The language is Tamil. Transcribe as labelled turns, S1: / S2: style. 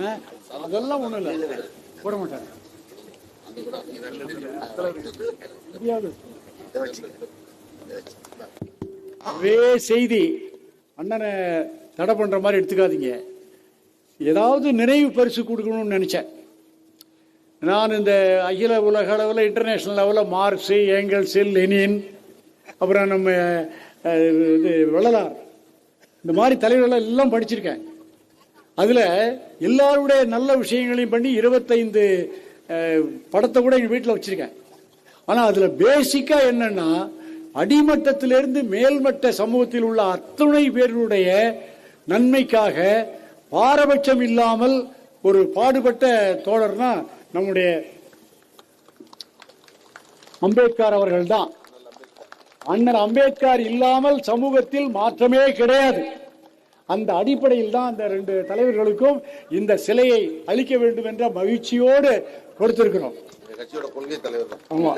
S1: ஆ? அதெல்லாம் ஒண்ணும் இல்லை. போட மாட்டாங்க முடியாது. செய்தி அண்ணனை தடை பண்ற மாதிரி எடுத்துக்காதீங்க. ஏதாவது நினைவு பரிசு கொடுக்கணும்னு நினைச்சேன். நான் இந்த அகில உலக அளவில் இன்டர்நேஷனல் லெவலில் மார்க்ஸு ஏங்கல்ஸு லெனின் அப்புறம் நம்ம இது வள்ளலார் இந்த மாதிரி தலைவர்கள் எல்லாம் படிச்சிருக்கேன். அதில் எல்லாருடைய நல்ல விஷயங்களையும் பண்ணி இருபத்தைந்து படத்தை கூட எங்கள் வீட்டில் வச்சிருக்கேன். ஆனால் அதில் பேசிக்காக என்னன்னா அடிமட்டத்திலிருந்து மேல்மட்ட சமூகத்தில் உள்ள அத்துணை பேருடைய நன்மைக்காக பாரபட்சம் இல்லாமல் ஒரு பாடுபட்ட தோழர்னா நம்முடைய அம்பேத்கர் அவர்கள் தான் அண்ணன் அம்பேத்கர் இல்லாமல் சமூகத்தில் மாற்றமே கிடையாது. அந்த அடிப்படையில் தான் அந்த ரெண்டு தலைவர்களுக்கும் இந்த சிலையை அளிக்க வேண்டும் என்ற மகிழ்ச்சியோடு கொடுத்திருக்கிறோம்.
S2: கட்சியோட கொள்கை தலைவர்
S1: ஆமா.